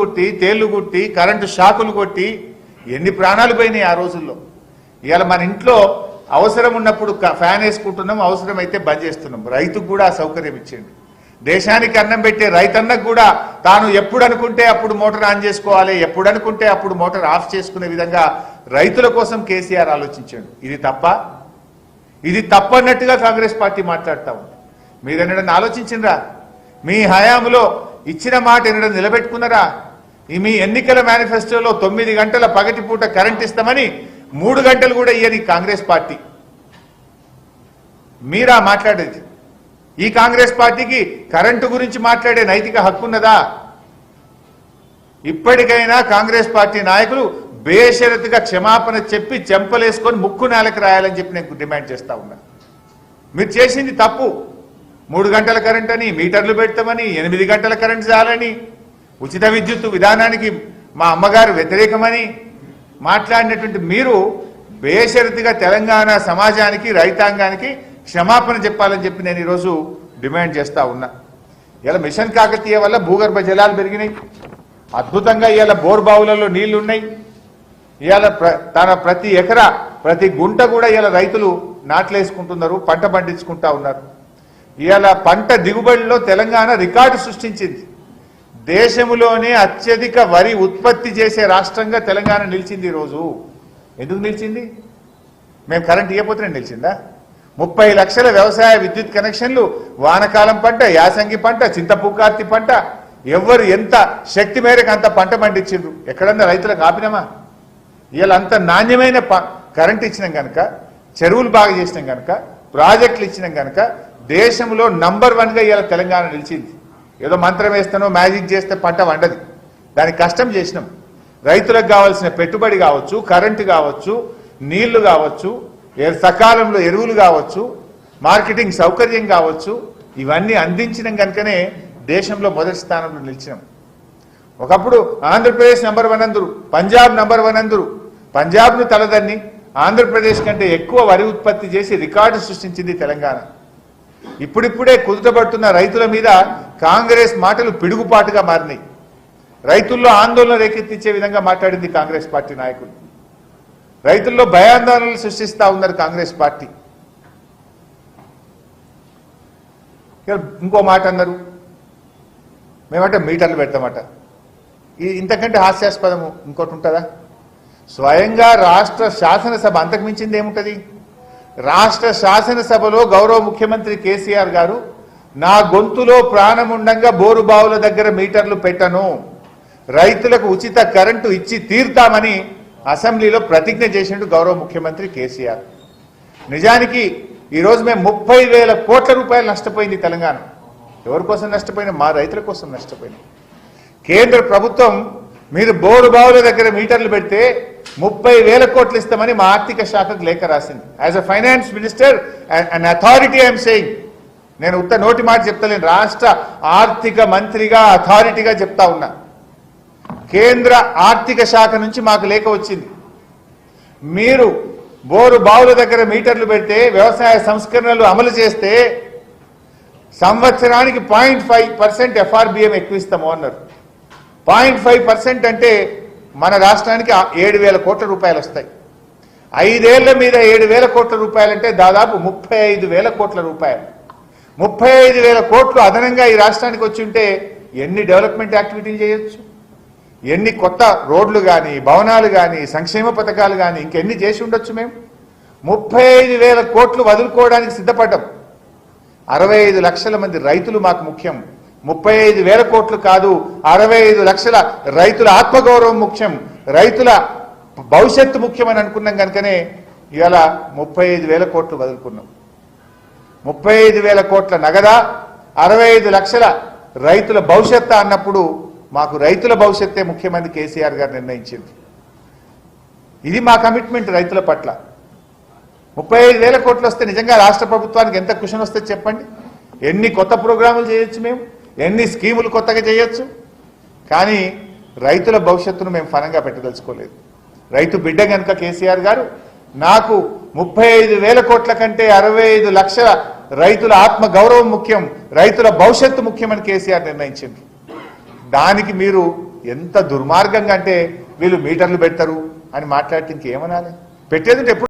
గుట్టి తేళ్ళు గుట్టి current షాకులు కొట్టి ఎన్ని ప్రాణాలు పోయినాయి ఆ రోజుల్లో? ఇవాళ మన ఇంట్లో అవసరం ఉన్నప్పుడు ఫ్యాన్ వేసుకుంటున్నాం అవసరం అయితే బంద్ చేస్తున్నాం. రైతుకు కూడా ఆ సౌకర్యం ఇచ్చేయండి దేశానికి అన్నం పెట్టే రైతన్నకు కూడా తాను ఎప్పుడు అనుకుంటే అప్పుడు మోటార్ ఆన్ చేసుకోవాలి ఎప్పుడు అనుకుంటే అప్పుడు మోటార్ ఆఫ్ చేసుకునే విధంగా రైతుల కోసం కేసీఆర్ ఆలోచించాడు. ఇది తప్ప? ఇది తప్పన్నట్టుగా కాంగ్రెస్ పార్టీ మాట్లాడుతూ ఉంది. మీరు ఎన్నడన్నా ఆలోచించిండ్రా? మీ హయాంలో ఇచ్చిన మాట ఎన్నడం నిలబెట్టుకున్నారా? ఈ మీ ఎన్నికల మేనిఫెస్టోలో తొమ్మిది గంటల పగటిపూట కరెంట్ ఇస్తామని మూడు గంటలు కూడా ఇయ్యని కాంగ్రెస్ పార్టీ. మీరా మాట్లాడేది? ఈ కాంగ్రెస్ పార్టీకి కరెంటు గురించి మాట్లాడే నైతిక హక్కు ఉన్నదా? ఇప్పటికైనా కాంగ్రెస్ పార్టీ నాయకులు బేషరతుగా క్షమాపణ చెప్పి చెంపలేసుకొని ముక్కు నేలకు రాయాలని చెప్పి నేను డిమాండ్ చేస్తా ఉన్నా. మీరు చేసింది తప్పు. మూడు గంటల కరెంట్ అని మీటర్లు పెడతామని ఎనిమిది గంటల కరెంట్ చాలని. ఉచిత విద్యుత్ విధానానికి మా అమ్మగారు వ్యతిరేకమని మాట్లాడినటువంటి మీరు బేషరతిగా తెలంగాణ సమాజానికి రైతాంగానికి క్షమాపణ చెప్పాలని చెప్పి నేను ఈరోజు డిమాండ్ చేస్తా ఉన్నా. ఇలా మిషన్ కాకతీయ వల్ల భూగర్భ జలాలు పెరిగినాయి. అద్భుతంగా ఇవాళ బోర్బావులలో నీళ్ళు ఉన్నాయి ఇవాళ ప్ర- తన ప్రతి ఎకరా ప్రతి గుంట కూడా ఇలా రైతులు నాట్లేసుకుంటున్నారు పంట పండించుకుంటా ఉన్నారు. ఇవాళ పంట దిగుబడిలో తెలంగాణ రికార్డు సృష్టించింది. దేశంలోనే అత్యధిక వరి ఉత్పత్తి చేసే రాష్ట్రంగా తెలంగాణ నిలిచింది ఈరోజు ఎందుకు నిలిచింది? మేము కరెంట్ ఇవ్వకపోతేనే నిలిచిందా? ముప్పై లక్షల వ్యవసాయ విద్యుత్ కనెక్షన్లు వానకాలం పంట యాసంగి పంట చింతపుకార్తి పంట ఎవరు ఎంత శక్తి మేరకు అంత పంట పండించిండ్రు? ఎక్కడన్నా రైతులకు ఆపినామా? ఇవాళ అంత నాణ్యమైన ప- కరెంట్ ఇచ్చినాం కనుక చెరువులు బాగా చేసినాం కనుక ప్రాజెక్టులు ఇచ్చినాం కనుక దేశంలో నంబర్ వన్గా ఇవాళ తెలంగాణ నిలిచింది. ఏదో మంత్రం వేస్తానో మ్యాజిక్ చేస్తే పంట వండదు. దానికి కష్టం చేసినాం. రైతులకు కావాల్సిన పెట్టుబడి కావచ్చు కరెంటు కావచ్చు నీళ్ళు కావచ్చు సకాలంలో ఎరువులు కావచ్చు మార్కెటింగ్ సౌకర్యం కావచ్చు ఇవన్నీ అందించినాం కనుకనే దేశంలో మొదటి స్థానంలో నిలిచినాం. ఒకప్పుడు ఆంధ్రప్రదేశ్ నంబర్ వన్ అందరు పంజాబ్ నంబర్ వన్ అందరు పంజాబ్ను తలదన్ని ఆంధ్రప్రదేశ్ కంటే ఎక్కువ వరి ఉత్పత్తి చేసి రికార్డు సృష్టించింది తెలంగాణ. ఇప్పుడిప్పుడే కుదుటపడుతున్న రైతుల మీద కాంగ్రెస్ మాటలు పిడుగుపాటుగా మారినాయి. రైతుల్లో ఆందోళన రేకెత్తించే విధంగా మాట్లాడింది కాంగ్రెస్ పార్టీ నాయకులు. రైతుల్లో భయాందోళనలు సృష్టిస్తా ఉన్నారు కాంగ్రెస్ పార్టీ. ఇంకో మాట అన్నారు. మేమంటే మీటర్లు పెడతామట. ఇంతకంటే హాస్యాస్పదము ఇంకోటి ఉంటుందా? స్వయంగా రాష్ట్ర శాసనసభ అంతకు మించింది ఏముంటది? రాష్ట్ర శాసనసభలో గౌరవ ముఖ్యమంత్రి కేసీఆర్ గారు నా గొంతులో ప్రాణం బోరుబావుల బోరు బావుల దగ్గర మీటర్లు పెట్టను. రైతులకు ఉచిత కరెంటు ఇచ్చి తీర్తామని అసెంబ్లీలో ప్రతిజ్ఞ చేసిండు గౌరవ ముఖ్యమంత్రి కేసీఆర్. నిజానికి ఈరోజు మేము ముప్పై వేల కోట్ల రూపాయలు నష్టపోయింది తెలంగాణ. ఎవరి కోసం నష్టపోయినా? మా రైతుల కోసం నష్టపోయింది కేంద్ర ప్రభుత్వం మీరు బోరు బావుల దగ్గర మీటర్లు పెడితే ముప్పై వేల కోట్లు ఇస్తామని మా ఆర్థిక శాఖకు లేఖ రాసింది. As a finance minister and authority I'm saying నేను ఉత్త నోటి మాట చెప్తలేను రాష్ట్ర ఆర్థిక మంత్రిగా అథారిటీగా చెప్తా ఉన్నా. కేంద్ర ఆర్థిక శాఖ నుంచి మాకు లేఖ వచ్చింది. మీరు బోరు బావుల దగ్గర మీటర్లు పెడితే వ్యవసాయ సంస్కరణలు అమలు చేస్తే సంవత్సరానికి పాయింట్ ఫైవ్ పర్సెంట్ ఎఫ్ఆర్బిఎం ఎక్కువ ఇస్తాము అన్నారు. పాయింట్ ఫైవ్ పర్సెంట్ అంటే మన రాష్ట్రానికి ఏడు వేల కోట్ల రూపాయలు వస్తాయి. ఐదేళ్ళ మీద ఏడు వేల కోట్ల రూపాయలంటే దాదాపు ముప్పై ఐదు వేల కోట్ల రూపాయలు. ముప్పై ఐదు వేల కోట్లు అదనంగా ఈ రాష్ట్రానికి వచ్చి ఉంటే ఎన్ని డెవలప్మెంట్ యాక్టివిటీలు చేయొచ్చు? ఎన్ని కొత్త రోడ్లు కానీ భవనాలు కానీ సంక్షేమ పథకాలు కానీ ఇంకెన్ని చేసి ఉండొచ్చు మేము? ముప్పై ఐదు వేల కోట్లు వదులుకోవడానికి సిద్ధపడ్డం. అరవై ఐదు లక్షల మంది రైతులు మాకు ముఖ్యం. ముప్పై ఐదు వేల కోట్లు కాదు అరవై ఐదు లక్షల రైతుల ఆత్మగౌరవం ముఖ్యం. రైతుల భవిష్యత్తు ముఖ్యమని అనుకున్నాం కనుకనే ఇవాళ ముప్పై ఐదు వేల కోట్లు వదులుకున్నాం. ముప్పై ఐదు వేల కోట్ల నగదా అరవై ఐదు లక్షల రైతుల భవిష్యత్తు అన్నప్పుడు మాకు రైతుల భవిష్యత్తే ముఖ్యమని కేసీఆర్ గారు నిర్ణయించింది. ఇది మా కమిట్మెంట్ రైతుల పట్ల. ముప్పై ఐదు వేల కోట్లు వస్తే నిజంగా రాష్ట్ర ప్రభుత్వానికి ఎంత కుషన్ వస్తే చెప్పండి? ఎన్ని కొత్త ప్రోగ్రాములు చేయొచ్చు మేము? ఎన్ని స్కీములు కొత్తగా చేయొచ్చు? కానీ రైతుల భవిష్యత్తును మేము ఫలంగా పెట్టదలుచుకోలేదు. రైతు బిడ్డ కనుక కేసీఆర్ గారు నాకు ముప్పై ఐదు వేల కోట్ల కంటే అరవై ఐదు లక్షల రైతుల ఆత్మ గౌరవం ముఖ్యం రైతుల భవిష్యత్తు ముఖ్యమని కేసీఆర్ నిర్ణయించింది దానికి మీరు ఎంత దుర్మార్గంగా అంటే వీళ్ళు మీటర్లు పెడతారు అని మాట్లాడితే ఇంకేమనాలి పెట్టేది ఎప్పుడు